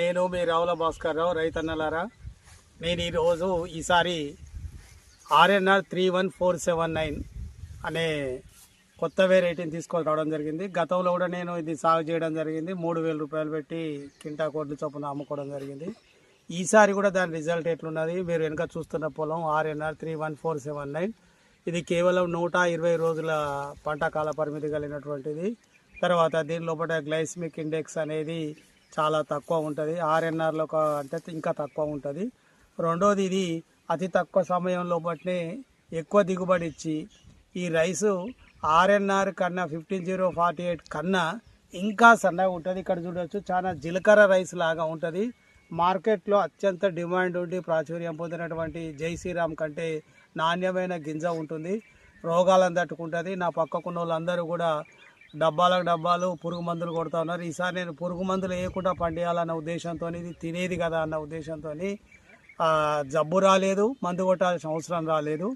నేను మీ రావుల భాస్కర్ రావు రైతన్నలారా. నేను ఈరోజు ఈసారి RNR three one four seven nine అనే కొత్త వెరైటీని తీసుకొని రావడం జరిగింది. గతంలో కూడా నేను ఇది సాగు చేయడం జరిగింది. మూడు వేల రూపాయలు పెట్టి కింటా కోట్లు చొప్పున అమ్ముకోవడం జరిగింది. ఈసారి కూడా దాని రిజల్ట్ ఎట్లున్నది? మీరు వెనుక చూస్తున్న పొలం RNR three one four seven nine. ఇది కేవలం నూట ఇరవై రోజుల పంట కాల పరిమితి కలిగినటువంటిది. తర్వాత దీని లోపల గ్లైస్మిక్ ఇండెక్స్ అనేది చాలా తక్కువ ఉంటుంది. ఆర్ఎన్ఆర్లో అంటే ఇంకా తక్కువ ఉంటుంది. రెండోది ఇది అతి తక్కువ సమయంలో లోపలనే ఎక్కువ దిగుబడి ఇచ్చి ఈ రైసు ఆర్ఎన్ఆర్ కన్నా ఫిఫ్టీన్ జీరో ఫార్టీ ఎయిట్ కన్నా ఇంకా సన్నగా ఉంటుంది. ఇక్కడ చూడవచ్చు చాలా జీలకర్ర రైస్ లాగా ఉంటుంది. మార్కెట్లో అత్యంత డిమాండ్ ఉండి ప్రాచుర్యం పొందినటువంటి జై శ్రీరామ్ కంటే నాణ్యమైన గింజ ఉంటుంది. రోగాలను తట్టుకుంటుంది నా పక్కకున్న వాళ్ళందరూ కూడా డబ్బాలకు డబ్బాలు పురుగు మందులు కొడుతూ ఉన్నారు. ఈసారి నేను పురుగు మందులు వేయకుండా పండియాలన్న ఉద్దేశంతో ఇది తినేది కదా అన్న ఉద్దేశంతో జబ్బు రాలేదు మందు కొట్టాల్సిన అవసరం రాలేదు.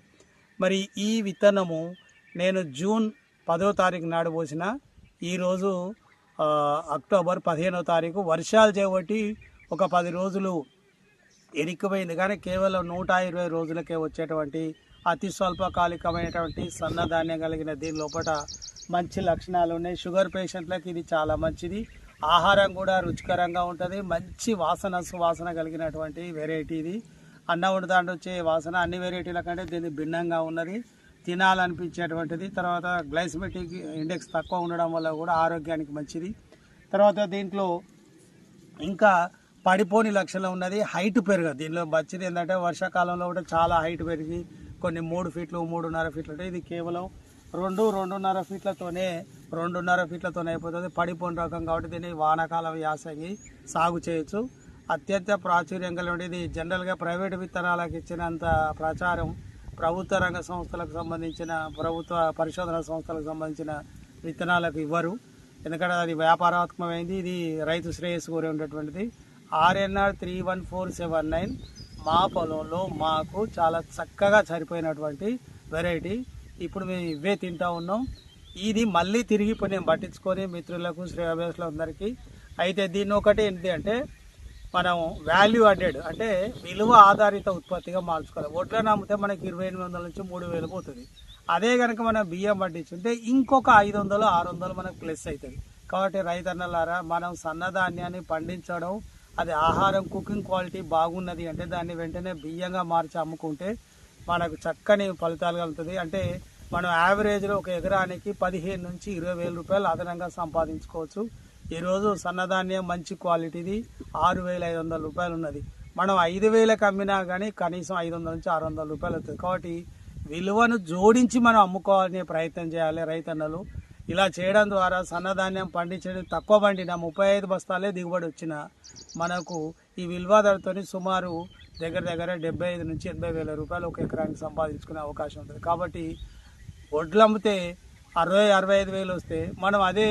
మరి ఈ విత్తనము నేను జూన్ పదో తారీఖు నాడు పోసిన. ఈరోజు అక్టోబర్ పదిహేనో తారీఖు వర్షాలు చేపట్టి ఒక పది రోజులు ఎరిక్కుపోయింది కానీ కేవలం నూట ఇరవై రోజులకే వచ్చేటువంటి అతి స్వల్పకాలికమైనటువంటి సన్నధాన్యం కలిగిన దీని లోపల మంచి లక్షణాలు ఉన్నాయి. షుగర్ పేషెంట్లకు ఇది చాలా మంచిది. ఆహారం కూడా రుచికరంగా ఉంటుంది. మంచి వాసన సువాసన కలిగినటువంటి వెరైటీ ఇది. అన్నం వండుతాంటే వచ్చే వాసన అన్ని వెరైటీల కంటే దీన్ని భిన్నంగా ఉన్నది. తినాలనిపించేటువంటిది. తర్వాత గ్లైస్మెటిక్ ఇండెక్స్ తక్కువ ఉండడం వల్ల కూడా ఆరోగ్యానికి మంచిది. తర్వాత దీంట్లో ఇంకా పడిపోని లక్షణం ఉన్నది. హైట్ పెరగదు దీనిలో మంచిది ఏంటంటే వర్షాకాలంలో కూడా చాలా హైట్ పెరిగి కొన్ని మూడు ఫీట్లు మూడున్నర ఫీట్లు అంటే ఇది కేవలం రెండు రెండున్నర ఫీట్లతోనే రెండున్నర ఫీట్లతోనే అయిపోతుంది. పడిపోని రకం కాబట్టి దీన్ని వానాకాలం యాసంగి సాగు చేయొచ్చు. అత్యంత ప్రాచుర్యం కలిగినది జనరల్గా ప్రైవేట్ విత్తనాలకు ఇచ్చినంత ప్రచారం ప్రభుత్వ రంగ సంస్థలకు సంబంధించిన ప్రభుత్వ పరిశోధన సంస్థలకు సంబంధించిన విత్తనాలకు ఇవ్వరు. ఎందుకంటే అది వ్యాపారాత్మకమైంది. ఇది రైతు శ్రేయస్సు కోరి ఉండేటువంటిది. RNR three one four seven nine మా పొలంలో మాకు చాలా చక్కగా సరిపోయినటువంటి వెరైటీ. ఇప్పుడు మేము ఇవే తింటా ఉన్నాం. ఇది మళ్ళీ తిరిగి ఇప్పుడు నేను పట్టించుకొని మిత్రులకు శ్రేయాభ్యాసులందరికీ అయితే దీన్ని ఒకటి ఏంటి అంటే మనం వాల్యూ అడ్డెడ్ అంటే విలువ ఆధారిత ఉత్పత్తిగా మార్చుకోవాలి. వడ్లను అమ్మితే మనకి ఇరవై ఎనిమిది వందల నుంచి మూడు వేలు పోతుంది. అదే కనుక మనం బియ్యం పట్టించుంటే ఇంకొక ఐదు వందలు ఆరు వందలు మనకు ప్లస్ అవుతుంది. కాబట్టి రైతన్నలారా మనం సన్నధాన్యాన్ని పండించడం అది ఆహారం కుకింగ్ క్వాలిటీ బాగున్నది అంటే దాన్ని వెంటనే బియ్యంగా మార్చి అమ్ముకుంటే మనకు చక్కని ఫలితాలు కలుగుతుంది అంటే మనం యావరేజ్లో ఒక ఎకరానికి పదిహేను నుంచి ఇరవై వేల రూపాయలు అదనంగా సంపాదించుకోవచ్చు. ఈరోజు సన్నధాన్యం మంచి క్వాలిటీది ఆరు వేల ఐదు వందల రూపాయలు ఉన్నది. మనం ఐదు వేలకు అమ్మినా కానీ కనీసం ఐదు వందల నుంచి ఆరు వందల రూపాయలు అవుతుంది. కాబట్టి విలువను జోడించి మనం అమ్ముకోవాలనే ప్రయత్నం చేయాలి రైతన్నలు. ఇలా చేయడం ద్వారా సన్నధాన్యం పండించడం తక్కువ పండిన ముప్పై ఐదు బస్తాలే దిగుబడి వచ్చిన మనకు ఈ విలువ ధరతోని సుమారు దగ్గర దగ్గర డెబ్బై ఐదు నుంచి ఎనభై వేల రూపాయలు ఒక ఎకరానికి సంపాదించుకునే అవకాశం ఉంటుంది. కాబట్టి వడ్లు అమ్మితే అరవై అరవై ఐదు వేలు వస్తే మనం అదే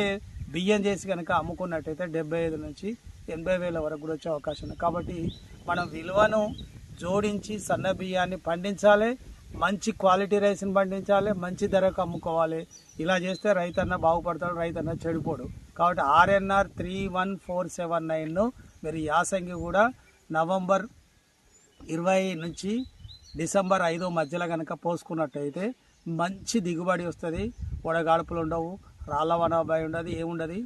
బియ్యం చేసి కనుక అమ్ముకున్నట్టయితే డెబ్బై ఐదు నుంచి ఎనభై వేల వరకు కూడా వచ్చే అవకాశం ఉంది. కాబట్టి మనం విలువను జోడించి సన్న బియ్యాన్ని పండించాలి మంచి క్వాలిటీ రైస్ని పండించాలి మంచి ధరకు అమ్ముకోవాలి. ఇలా చేస్తే రైతన్న బాగుపడతాడు రైతన్న చెడిపోడు. కాబట్టి RNR three one four seven నైన్ను మీరు యాసంగి కూడా నవంబర్ ఇరవై నుంచి డిసెంబర్ ఐదో మధ్యలో కనుక పోసుకున్నట్టయితే మంచి దిగుబడి వస్తుంది. వడగాడుపులు ఉండవు. రాళ్ళ వనబాయి ఉండదు ఏముండదు.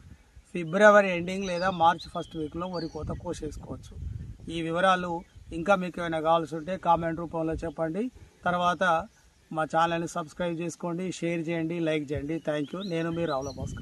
ఫిబ్రవరి ఎండింగ్ లేదా మార్చ్ ఫస్ట్ వీక్లో వరి కోత కోసేసుకోవచ్చు. ఈ వివరాలు ఇంకా మీకు ఏమైనా కావాల్సి ఉంటే కామెంట్ రూపంలో చెప్పండి. తర్వాత మా ఛానల్ని సబ్స్క్రైబ్ చేసుకోండి షేర్ చేయండి లైక్ చేయండి. Thank you. నేను మీ రావుల భాస్కర్.